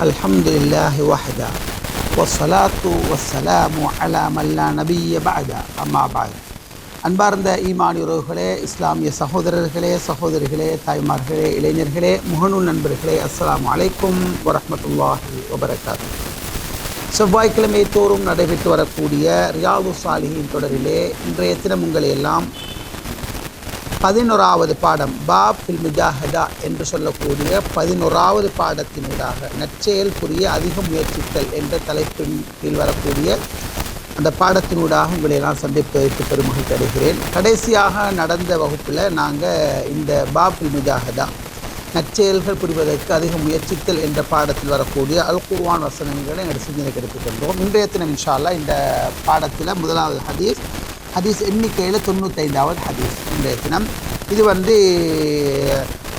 الحمد لله وحده والصلاة والسلام على من لا نبي بعد أما بعد அன்பார்ந்த ஈமான் உறவுகளே இஸ்லாமிய சகோதரர்களே சகோதரிகளே தாய்மார்களே இளைஞர்களே முகநூல் நண்பர்களே அஸ்ஸலாமு அலைக்கும் வரஹ்மத்துல்லாஹி வபரகாத்து செவ்வாய்க்கிழமை தோறும் நடைபெற்று வரக்கூடிய ரியாது சாலிஹின் தொடரிலே இன்றைய தினம் உங்களை எல்லாம் பதினோராவது பாடம் பாப் பில் முஜாஹதா என்று சொல்லக்கூடிய பதினோராவது பாடத்தினூடாக நற்செயல் புரிய அதிக முயற்சித்தல் என்ற தலைப்பின் கீழ் வரக்கூடிய அந்த பாடத்தினூடாக உங்களை எல்லாம் வைத்து பெருமகிழ்ச்சி அடைகிறேன். கடைசியாக நடந்த வகுப்பில் நாங்கள் இந்த பாப் பில் முஜாஹதா நற்செயல்கள் புரிவதற்கு அதிக முயற்சித்தல் என்ற பாடத்தில் வரக்கூடிய அல் குர்வான் வசனங்களை எங்கள் சிந்தனைக்கு எடுத்துக்கொண்டோம் இன்றைய தினம் இன்ஷால்லா இந்த பாடத்தில் முதலாவது ஹதீஸ் ஹதீஸ் எண்ணிக்கையில் தொண்ணூத்தைந்தாவது ஹதீஸ் இன்றைய தினம் இது வந்து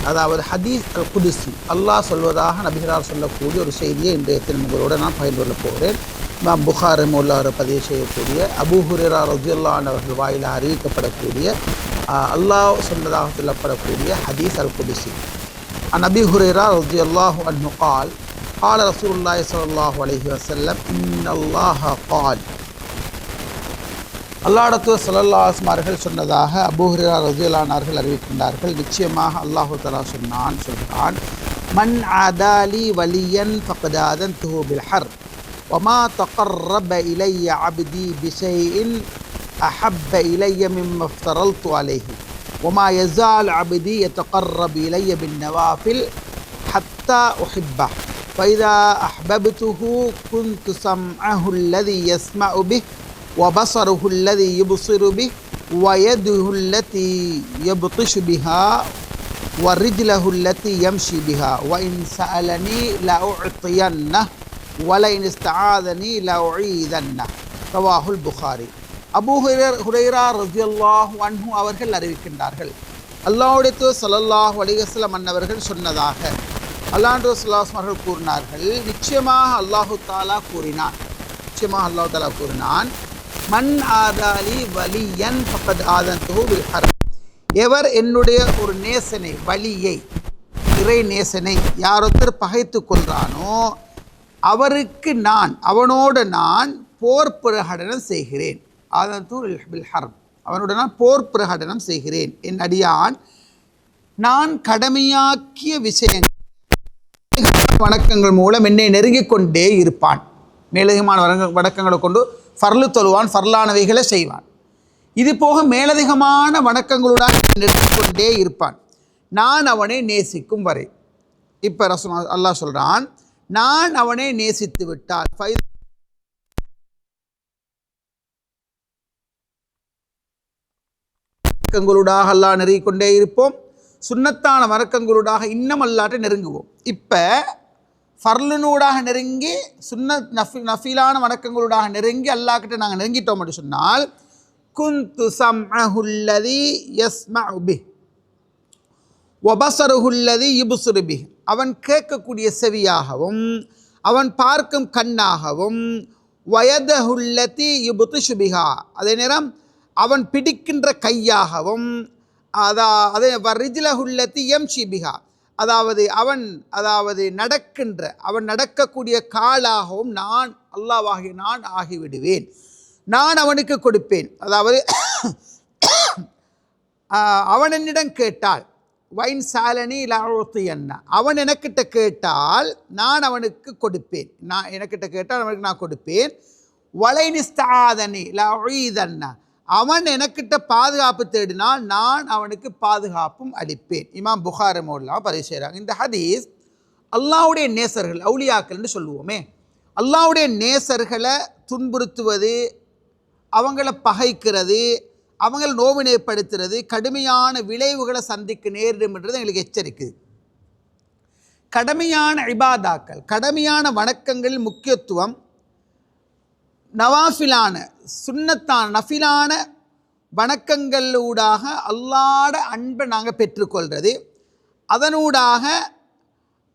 அதாவது ஹதீஸ் அல் குதிசி அல்லாஹ் சொல்வதாக நபிகளார் சொல்லக்கூடிய ஒரு செய்தியை இன்றைய தினம் உங்களோட நான் பகிர்ந்து கொள்ளப் போகிறேன் இமாம் புகார் உள்ளார பதிவு செய்யக்கூடிய அபூ ஹுரேரா ரஜுல்லான் அவர்கள் வாயிலாக அறிவிக்கப்படக்கூடிய ஆஹ், அல்லாஹ் சொன்னதாக சொல்லப்படக்கூடிய ஹதீஸ் அல் குதிசி عن أبي هريرة رضي الله عنه قال قال رسول الله صلى الله عليه وسلم إن الله قال அல்லாடத்து சல்லல்லாஸ்மார்கள் சொன்னதாக அபூஹிரா ரஜிலானார்கள் அறிவிக்கின்றார்கள் நிச்சயமாக அல்லாஹு தலா சொன்னான் சொல்கிறான் மன் ஆதாலி வலியன் ஃபகதாதன் துஹூபில் ஹர் وما تقرب إلي عبدي بشيء أحب إلي مما افترضت عليه وما يزال عبدي يتقرب إلي بالنوافل حتى أحبه فإذا أحببته كنت سمعه الذي يسمع به وبصره الذي يبصر به ويده التي يبطش بها ورجله التي يمشي بها وإن سألني لأعطينه ولئن استعاذني لأعيذنه رواه البخاري அபூ ஹுரைர் ஹுரைரா ரஜியல்லாஹு அன்ஹு அவர்கள் அறிவிக்கின்றார்கள் அல்லாஹுடைய ஸல்லல்லாஹு அலைஹி வஸல்லம் அன்னவர்கள் சொன்னதாக அல்லாஹ் சல்லாஸ் அவர்கள் கூறினார்கள் நிச்சயமாக அல்லாஹு தாலா கூறினான் நிச்சயமாக அல்லாஹு தாலா கூறினான் மண் ஆதாலி வலியன் பக்கத் ஆதன் வில் ஹரம். எவர் என்னுடைய ஒரு நேசனை வலியை இறை நேசனை யாரொருத்தர் பகைத்து கொள்கிறானோ அவருக்கு நான் அவனோடு நான் போர் பிரகடனம் செய்கிறேன். ஆதன் பில் ஹரம். அவனோட நான் போர் பிரகடனம் செய்கிறேன். என் அடியான் நான் கடமையாக்கிய விஷயங்கள் வணக்கங்கள் மூலம் என்னை நெருங்கிக் கொண்டே இருப்பான். மேலதிகமான வணக்கங்களை கொண்டு ஃபர்லு தொழுவான் ஃபர்லானவைகளை செய்வான். இது போக மேலதிகமான வணக்கங்களுடன் நிறுத்திக்கொண்டே கொண்டே இருப்பான். நான் அவனை நேசிக்கும் வரை. இப்போ ரசூல் அல்லாஹ் சொல்கிறான் நான் அவனை நேசித்து விட்டால் ஃபை- வணக்கங்களூடாக அல்லாஹ் நெருங்கிக்கொண்டே இருப்போம். சுண்ணத்தான வணக்கங்களூடாக இன்னும் அல்லாட்ட நெருங்குவோம். இப்போ ஃபர்லுனூடாக நெருங்கி சுன்ன நஃபி நஃபீலான வணக்கங்களூடாக நெருங்கி அல்லாஹ்கிட்ட நாங்கள் நெருங்கிட்டோம் அப்படின்னு சொன்னால் குந்து சம்அஹுல்லதி யஸ்மஉ பிஹ் ஒபசருகுல்லதி இபுசுருபி அவன் கேட்கக்கூடிய செவியாகவும் அவன் பார்க்கும் கண்ணாகவும் வயதகுல்லதி இபுத்து சுபிகா அதே நேரம் அவன் பிடிக்கின்ற கையாகவும் அதா அதே ரிஜிலகுல்லத்தி எம் சிபிகா அதாவது அவன் அதாவது நடக்கின்ற அவன் நடக்கக்கூடிய காலாகவும் நான் அல்லாவாகி நான் ஆகிவிடுவேன். நான் அவனுக்கு கொடுப்பேன். அதாவது அவனிடம் அவன் என்னிடம் கேட்டால் வைன் சாலனி லாழ்த்து என்ன அவன் எனக்கிட்ட கேட்டால் நான் அவனுக்கு கொடுப்பேன். நான் எனக்கிட்ட கேட்டால் அவனுக்கு நான் கொடுப்பேன். வலை நிஸ்தாதனி லாழ்தன்ன அவன் எனக்கிட்ட பாதுகாப்பு தேடினால் நான் அவனுக்கு பாதுகாப்பும் அளிப்பேன். இமாம் புகார் பதிவு செய்கிறாங்க. இந்த ஹதீஸ் அல்லாவுடைய நேசர்கள் அவுளியாக்கள்னு சொல்லுவோமே அல்லாவுடைய நேசர்களை துன்புறுத்துவது அவங்கள பகைக்கிறது அவங்கள நோவினைப்படுத்துறது கடுமையான விளைவுகளை சந்திக்க நேரிடும்ன்றது எங்களுக்கு எச்சரிக்குது கடமையான இபாதாக்கள் கடமையான வணக்கங்களின் முக்கியத்துவம் நவாஃபிலான சுண்ணத்தான் நஃபிலான வணக்கங்களூடாக அல்லாட அன்பை நாங்கள் பெற்றுக்கொள்கிறது அதனூடாக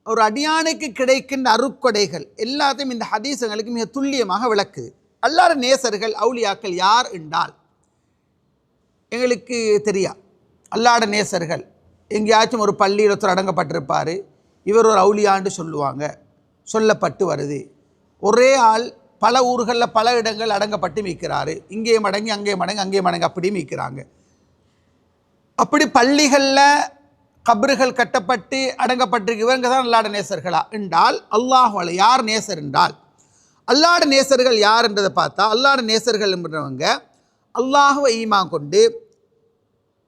ஒரு அடியானுக்கு கிடைக்கின்ற அருக்கொடைகள் எல்லாத்தையும் இந்த ஹதீசங்களுக்கு மிக துல்லியமாக விளக்குது அல்லாட நேசர்கள் அவுலியாக்கள் யார் என்றால் எங்களுக்கு தெரியா. அல்லாட நேசர்கள். எங்கேயாச்சும் ஒரு பள்ளியில் ஒருத்தர் அடங்கப்பட்டிருப்பார் இவர் ஒரு அவுளியான்னு சொல்லுவாங்க சொல்லப்பட்டு வருது. ஒரே ஆள் பல ஊர்களில் பல இடங்கள் அடங்கப்பட்டு மீக்கிறாரு இங்கேயும் மடங்கி அங்கேயும் மடங்கி அங்கேயும் மடங்கி அப்படி மீக்கிறாங்க அப்படி பள்ளிகளில் கபறுகள் கட்டப்பட்டு அடங்கப்பட்டிருக்கு. இவங்க தான் அல்லாட நேசர்களா? என்றால் அல்லாஹால யார் நேசர் என்றால் அல்லாட நேசர்கள் யார் என்றதை பார்த்தா அல்லாட நேசர்கள் என்றவங்க அல்லாஹுவை ஈமா கொண்டு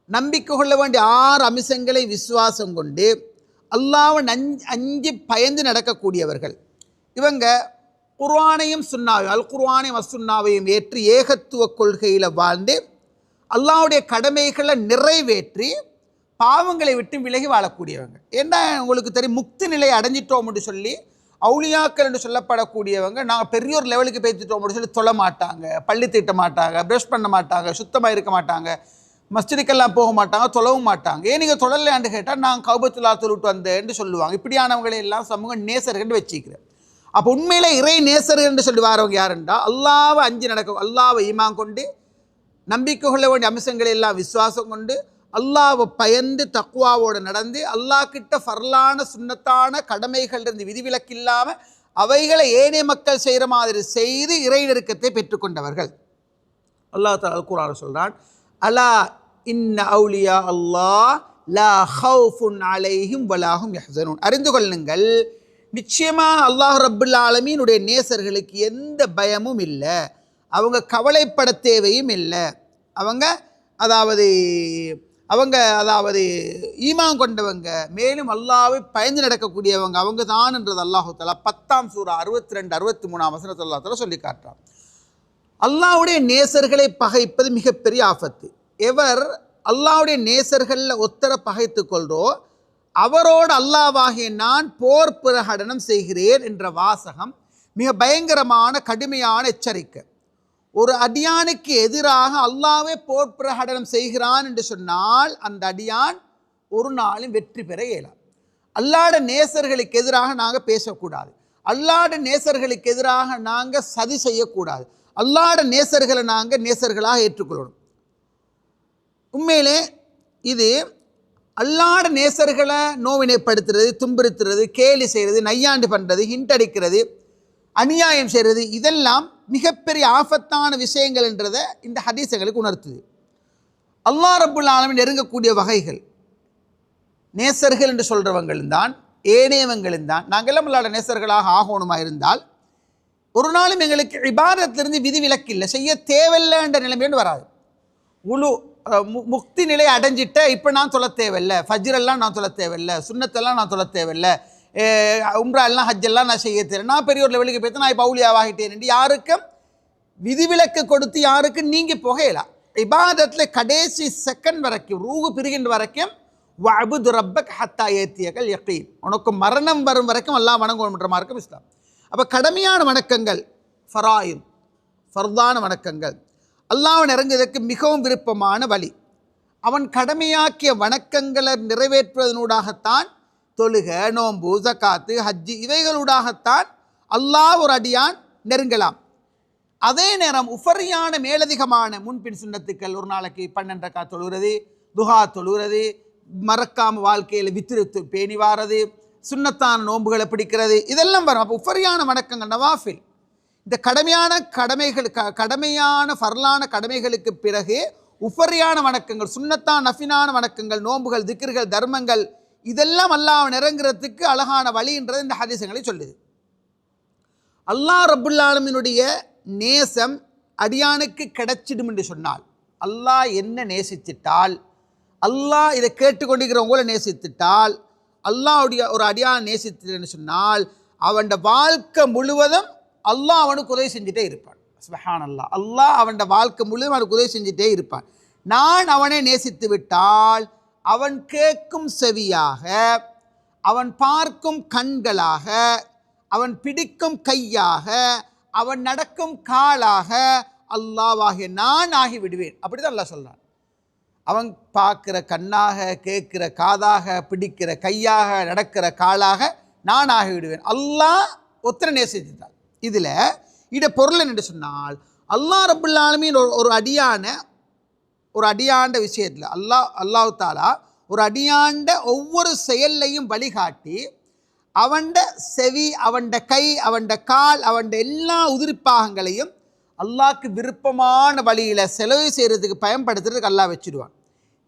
நம்பிக்கை கொள்ள வேண்டிய ஆறு அம்சங்களை விசுவாசம் கொண்டு அல்லாவை நஞ்சு அஞ்சு பயந்து நடக்கக்கூடியவர்கள். இவங்க குர்வானையும் சுன்னாவையும் அல் குர்வானையும் அசுன்னாவையும் ஏற்று ஏகத்துவ கொள்கையில் வாழ்ந்து அல்லாவுடைய கடமைகளை நிறைவேற்றி பாவங்களை விட்டு விலகி வாழக்கூடியவங்க. ஏன்னா உங்களுக்கு தெரியும் முக்தி நிலையை அடைஞ்சிட்டோம்னு சொல்லி அவுளியாக்கள் என்று சொல்லப்படக்கூடியவங்க நாங்கள் பெரியோர் லெவலுக்கு லெவலுக்கு பேசிட்டோம்னு சொல்லி தொழ மாட்டாங்க பள்ளி தீட்ட மாட்டாங்க ப்ரஷ் பண்ண மாட்டாங்க சுத்தமாக இருக்க மாட்டாங்க மஸ்ஜிதுக்கெல்லாம் போக மாட்டாங்க தொழவும் மாட்டாங்க. ஏன் நீங்கள் தொழலையான்னு கேட்டால் நான் கௌபத்துல்லா தொழுட்டு வந்தேன்னு சொல்லுவாங்க. இப்படியானவங்களை எல்லாம் சமூக நேசர்கள் வச்சுக்கிறேன். அப்போ உண்மையில் இறை நேசர் என்று சொல்லி வரவங்க யாருண்டா? அல்லாவை அஞ்சு நடக்கும் அல்லாவை ஈமான் கொண்டு நம்பிக்கை கொள்ள வேண்டிய அம்சங்களை எல்லாம் விசுவாசம் கொண்டு அல்லாவை பயந்து தக்குவாவோடு நடந்து அல்லாஹ் கிட்ட ஃபர்லான சுன்னத்தான கடமைகள் இருந்து விதிவிலக்கு இல்லாமல் அவைகளை ஏனைய மக்கள் செய்கிற மாதிரி செய்து இறை நெருக்கத்தை பெற்றுக்கொண்டவர்கள் அல்லாஹ் தாலா குரான் சொல்கிறான் அலா இன்ன அவுலியா அல்லாஹ் லா ஹவுஃபுன் அலைஹிம் வலாகும் யஹ்சனூன். அறிந்து கொள்ளுங்கள் நிச்சயமாக அல்லாஹ் ரப்புல் ஆலமீனுடைய நேசர்களுக்கு எந்த பயமும் இல்லை. அவங்க கவலைப்பட தேவையும் இல்லை. அவங்க அதாவது அவங்க அதாவது ஈமான் கொண்டவங்க மேலும் அல்லாவை பயந்து நடக்கக்கூடியவங்க அவங்க தான் என்றது தலா பத்தாம் சூறா அறுபத்தி ரெண்டு அறுபத்தி மூணாம் வசனத்து அல்லாஹால சொல்லி காட்டுறான். அல்லாவுடைய நேசர்களை பகைப்பது மிகப்பெரிய ஆபத்து. எவர் அல்லாஹ்வுடைய நேசர்களில் ஒத்தரை பகைத்து கொள்றோ அவரோடு அல்லாவாகிய நான் போர் பிரகடனம் செய்கிறேன் என்ற வாசகம் மிக பயங்கரமான கடுமையான எச்சரிக்கை. ஒரு அடியானுக்கு எதிராக அல்லாவே போர் பிரகடனம் செய்கிறான் என்று சொன்னால் அந்த அடியான் ஒரு நாளும் வெற்றி பெற இயலாம் அல்லாட நேசர்களுக்கு எதிராக நாங்கள் பேசக்கூடாது. அல்லாட நேசர்களுக்கு எதிராக நாங்கள் சதி செய்யக்கூடாது. அல்லாட நேசர்களை நாங்கள் நேசர்களாக ஏற்றுக்கொள்ளணும். உண்மையிலே இது அல்லாட நேசர்களை நோவினைப்படுத்துறது துன்புறுத்துறது கேலி செய்கிறது நையாண்டு பண்ணுறது ஹிண்ட் அடிக்கிறது அநியாயம் செய்கிறது இதெல்லாம் மிகப்பெரிய ஆபத்தான விஷயங்கள் என்றதை இந்த ஹதீசங்களுக்கு உணர்த்துது. அல்லா ரப்புல் ஆலமீன் நெருங்கக்கூடிய வகைகள். நேசர்கள் என்று சொல்கிறவங்களும் தான் ஏனையவங்களும் தான். நாங்கள் எல்லாம் அல்லாட நேசர்களாக ஆகணுமா இருந்தால் ஒரு நாளும் எங்களுக்கு இபாதத்திலிருந்து விதிவிலக்கு இல்லை செய்ய தேவையில்லைன்ற நிலைமையோடு வராது. உழு முக்தி நிலை அடைஞ்சிட்ட இப்போ நான் சொல்ல தேவையில்லை. ஃபஜ்ரெல்லாம் நான் சொல்ல தேவையில்லை. சுண்ணத்தெல்லாம் நான் சொல்ல தேவையில்லை. உம்ரா எல்லாம் ஹஜ்ஜெல்லாம் நான் செய்ய தேவை. நான் பெரிய ஒரு லெவலுக்கு போய்த்து நான் இப்போ அவுளியாவாகிட்டேன் யாருக்கும் விதிவிலக்கு கொடுத்து யாருக்கும் நீங்கள் புகையலாம் இபாதத்தில் கடைசி செகண்ட் வரைக்கும் ரூகு பிரிகின்ற வரைக்கும் அபுது ரப்பக் ஹத்தா ஏத்தியகள் யக்கீன் உனக்கு மரணம் வரும் வரைக்கும் எல்லாம் வணங்கணுன்ற மார்க்கம் இஸ்லாம். அப்போ கடமையான வணக்கங்கள் ஃபராயின் ஃபர்தான வணக்கங்கள். அல்லாஹ் இறங்குவதற்கு மிகவும் விருப்பமான வழி. அவன் கடமையாக்கிய வணக்கங்களை நிறைவேற்றுவதனூடாகத்தான் தொழுக நோம்பு ஜக்காத்து ஹஜ்ஜி இவைகளூடாகத்தான் அல்லாஹ் ஒரு அடியான் நெருங்கலாம். அதே நேரம் உஃபரியான மேலதிகமான முன்பின் சுண்ணத்துக்கள் ஒரு நாளைக்கு பன்னெண்டக்கா தொழுகிறது துஹா தொழுகிறது மறக்காம வாழ்க்கையில் வித்திருத்து பேணி வாரது சுண்ணத்தான நோன்புகளை பிடிக்கிறது இதெல்லாம் வரும். அப்போ உஃபரியான வணக்கங்கள் நவாஃபில். இந்த கடமையான கடமைகள் க- கடமையான ஃபர்லான கடமைகளுக்கு பிறகு உஃபரியான வணக்கங்கள் சுண்ணத்தான் நஃபினான வணக்கங்கள் நோன்புகள் திக்ருகள் தர்மங்கள் இதெல்லாம் அல்லாஹ் நெருங்குறதுக்கு அழகான வழின்றது இந்த ஹதீசங்களை சொல்லுது. அல்லாஹ் ரபுல்லாலுமினுடைய நேசம் அடியானுக்கு கிடைச்சிடும் என்று சொன்னால் அல்லாஹ் என்ன நேசித்திட்டால் அல்லாஹ் இதை கேட்டுக்கொண்டிருக்கிறவங்கள நேசித்துட்டால் அல்லாஹுடைய ஒரு அடியான் நேசித்துன்னு சொன்னால் அவன் வாழ்க்கை முழுவதும் அல்லாஹ் அவனுக்கு உதவி செஞ்சுட்டே இருப்பான். சுபஹான் அல்லாஹ் அல்லாஹ் அவன் வாழ்க்கை முழுவதும் அவனுக்கு உதவி செஞ்சுட்டே இருப்பான். நான் அவனை நேசித்து விட்டால் அவன் கேட்கும் செவியாக அவன் பார்க்கும் கண்களாக அவன் பிடிக்கும் கையாக அவன் நடக்கும் காலாக அல்லாவாகிய நான் ஆகிவிடுவேன். அப்படி அப்படிதான் அல்லாஹ் சொல்கிறான் அவன் பார்க்குற கண்ணாக கேட்குற காதாக பிடிக்கிற கையாக நடக்கிற காலாக நான் ஆகிவிடுவேன். அல்லாஹ் ஒத்தனை நேசித்தார் இதில் இட பொருள் என்று சொன்னால் அல்லாஹ் ரபுல் ஒரு ஒரு அடியான ஒரு அடியாண்ட விஷயத்தில் அல்லாஹ் அல்லாஹ் தாலா ஒரு அடியாண்ட ஒவ்வொரு செயல்லையும் வழிகாட்டி அவண்ட செவி அவண்ட கை அவண்ட கால் அவண்ட எல்லா உதிரிப்பாகங்களையும் அல்லாவுக்கு விருப்பமான வழியில் செலவு செய்கிறதுக்கு பயன்படுத்துறதுக்கு அல்லாஹ் வச்சுருவான்.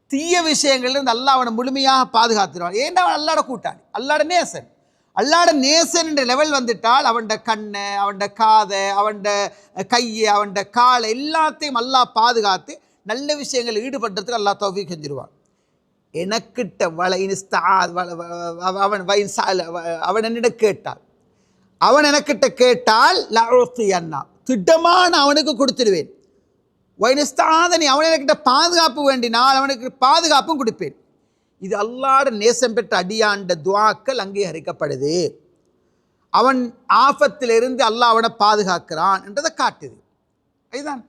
தீய விஷயங்கள்லேருந்து அல்லா அவனை முழுமையாக பாதுகாத்துடுவான் ஏன்டா அவன் அல்லாட கூட்டாளி? அல்லாட நேசன். அல்லாட நேசன் என்ற லெவல் வந்துட்டால் அவன்ட கண்ணை அவன்ட காதை அவன்ட கையை அவன்ட காலை எல்லாத்தையும் அல்லா பாதுகாத்து நல்ல விஷயங்கள் ஈடுபடுறதுக்கு அல்லா தோஃபி செஞ்சிருவான். எனக்கிட்ட வள வள- அவன் வயின் சால அவன் என்னிடம் கேட்டான் அவன் எனக்கிட்ட கேட்டால் லி அண்ணா திட்டமான அவனுக்கு கொடுத்துடுவேன். வைனஸ்தாதனி அவன் எனக்கிட்ட பாதுகாப்பு வேண்டினால் அவனுக்கு பாதுகாப்பும் கொடுப்பேன். இது அல்லாட நேசம் பெற்ற அடியாண்ட துவாக்கள் அங்கீகரிக்கப்படுது அவன் ஆபத்திலிருந்து அல்லாஹ் அவனை பாதுகாக்கிறான் என்றதை காட்டுது. அதுதான்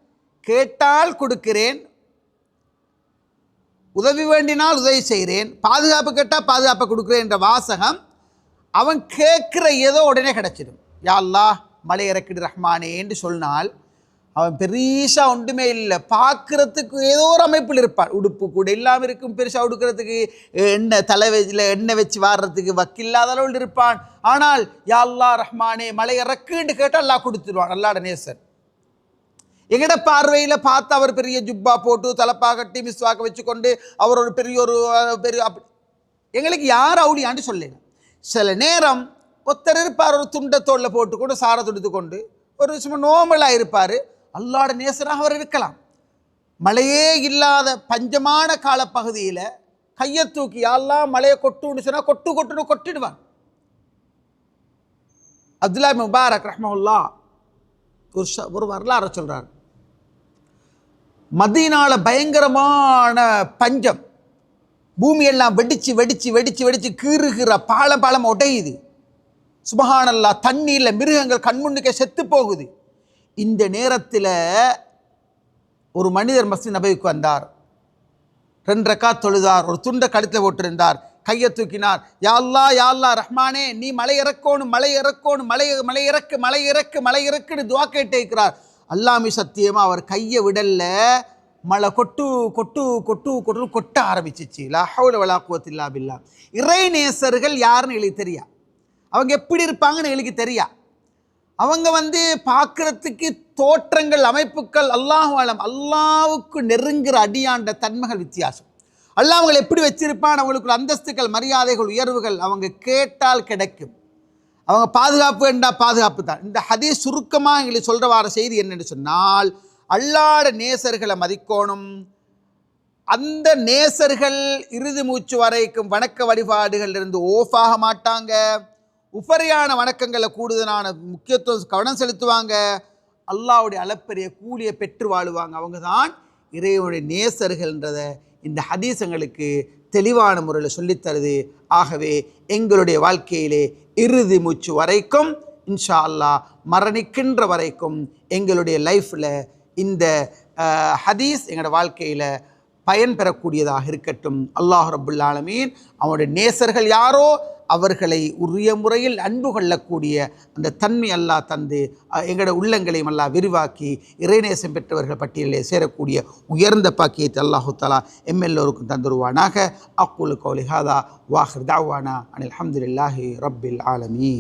கேட்டால் கொடுக்கிறேன் உதவி வேண்டினால் உதவி செய்கிறேன் பாதுகாப்பு கேட்டால் பாதுகாப்பை கொடுக்குறேன் என்ற வாசகம் அவன் கேட்குற ஏதோ உடனே கிடச்சிடும். யா அல்லாஹ் மலை இறக்கிடு ரஹ்மானே என்று சொன்னால் அவன் பெரிசா ஒன்றுமே இல்லை. பார்க்குறதுக்கு ஏதோ ஒரு அமைப்பில் இருப்பான். உடுப்பு கூட இல்லாமல் இருக்கும். பெருசாக உடுக்கிறதுக்கு எண்ணெய் தலை வச்சில் எண்ணெய் வச்சு வாடுறதுக்கு வக்கில்லாத அளவில் இருப்பான். ஆனால் யாழ்லா ரஹ்மானே மலை இறக்குன்னு கேட்டால் அல்லா கொடுத்துருவான். அல்லாட நேசன் எங்கட பார்வையில் பார்த்து அவர் பெரிய ஜுப்பா போட்டு தலப்பா கட்டி மிஸ்வாக்க வச்சுக்கொண்டு அவர் ஒரு பெரிய ஒரு பெரிய அப்படி எங்களுக்கு யார் அவுளியான்னு சொல்லல. சில நேரம் ஒருத்தர் இருப்பார் ஒரு துண்டத்தோளில் போட்டுக்கொண்டு சாரை துடுத்து கொண்டு ஒரு சும்மா நோமலாக இருப்பார். அல்லாட நேசராக அவர் இருக்கலாம். மழையே இல்லாத பஞ்சமான காலப்பகுதியில் கையை தூக்கி யாரெல்லாம் மழையை கொட்டுன்னு சொன்னால் கொட்டு கொட்டுன்னு கொட்டிடுவான். அப்துல்லா முபாரக் ரஹ்மவுல்லா ஒரு ஷ- ஒரு வரலாறு சொல்கிறார் மதியனால் பயங்கரமான பஞ்சம். பூமியெல்லாம் வெடித்து வெடித்து வெடித்து வெடித்து கீறுகிற பாலம் பாலம் உடையுது. சுபகானல்லா தண்ணியில் மிருகங்கள் கண்முன்னுக்கே செத்து போகுது. இந்த நேரத்தில் ஒரு மனிதர் மஸ்தி நபைக்கு வந்தார். ரெண்டு ரக்கா தொழுதார். ஒரு துண்டை கழுத்தில் போட்டிருந்தார். கையை தூக்கினார். யாழ்லா யாழ்லா ரஹ்மானே நீ மலை இறக்கோணும் மலை இறக்கோணும் மலை மலை இறக்கு மலை இறக்கு மலை இறக்குன்னு துவா கேட்டிருக்கிறார் அல்லாமி சத்தியமாக அவர் கையை விடல. மழை கொட்டு கொட்டு கொட்டு கொட்டு கொட்ட ஆரம்பிச்சிச்சு. லஹவுல வலா குவத்தில்லா பில்லா. இறை நேசர்கள் யாருன்னு எங்களுக்கு தெரியா? அவங்க எப்படி இருப்பாங்கன்னு எங்களுக்கு தெரியா? அவங்க வந்து பார்க்குறதுக்கு தோற்றங்கள் அமைப்புகள் அல்லாஹ் ஆலம் அல்லாவுக்கு நெருங்குற அடியாண்ட தன்மைகள் வித்தியாசம். அல்லாஹ் அவங்களை எப்படி வச்சிருப்பான்? அவங்களுக்கு அந்தஸ்துகள் மரியாதைகள் உயர்வுகள் அவங்க கேட்டால் கிடைக்கும். அவங்க பாதுகாப்பு என்றா பாதுகாப்பு தான். இந்த ஹதீஸ் சுருக்கமாக எங்களுக்கு சொல்கிற வார செய்தி என்னென்னு சொன்னால் அல்லாட நேசர்களை மதிக்கோணும். அந்த நேசர்கள் இறுதி மூச்சு வரைக்கும் வணக்க வழிபாடுகள் இருந்து ஆக மாட்டாங்க. உபரியான வணக்கங்களை கூடுதலான முக்கியத்துவம் கவனம் செலுத்துவாங்க. அல்லாஹ்வுடைய அளப்பெரிய கூலியை பெற்று வாழுவாங்க. அவங்க தான் இறைவனுடைய நேசர்கள்ன்றதை இந்த ஹதீசங்களுக்கு தெளிவான முறையில் சொல்லித்தருது. ஆகவே எங்களுடைய வாழ்க்கையிலே இறுதி மூச்சு வரைக்கும் இன்ஷா அல்லாஹ் மரணிக்கின்ற வரைக்கும் எங்களுடைய லைஃப்பில் இந்த ஹதீஸ் எங்களோட வாழ்க்கையில் பயன் பெறக்கூடியதாக இருக்கட்டும். அல்லாஹ் ரபுல்லாலமீன் அவனுடைய நேசர்கள் யாரோ அவர்களை உரிய முறையில் அன்பு கொள்ளக்கூடிய அந்த தன்மை அல்லா தந்து எங்களோட உள்ளங்களையும் அல்லா விரிவாக்கி இறைநேசம் பெற்றவர்கள் பட்டியலிலே சேரக்கூடிய உயர்ந்த பாக்கியத்தை அல்லாஹு தலா தந்துருவானாக. அக்குலு கௌலிஹாதா வாஹிர் தாவானா அனில் அஹமதுல்லாஹி ரப்பில் ஆலமி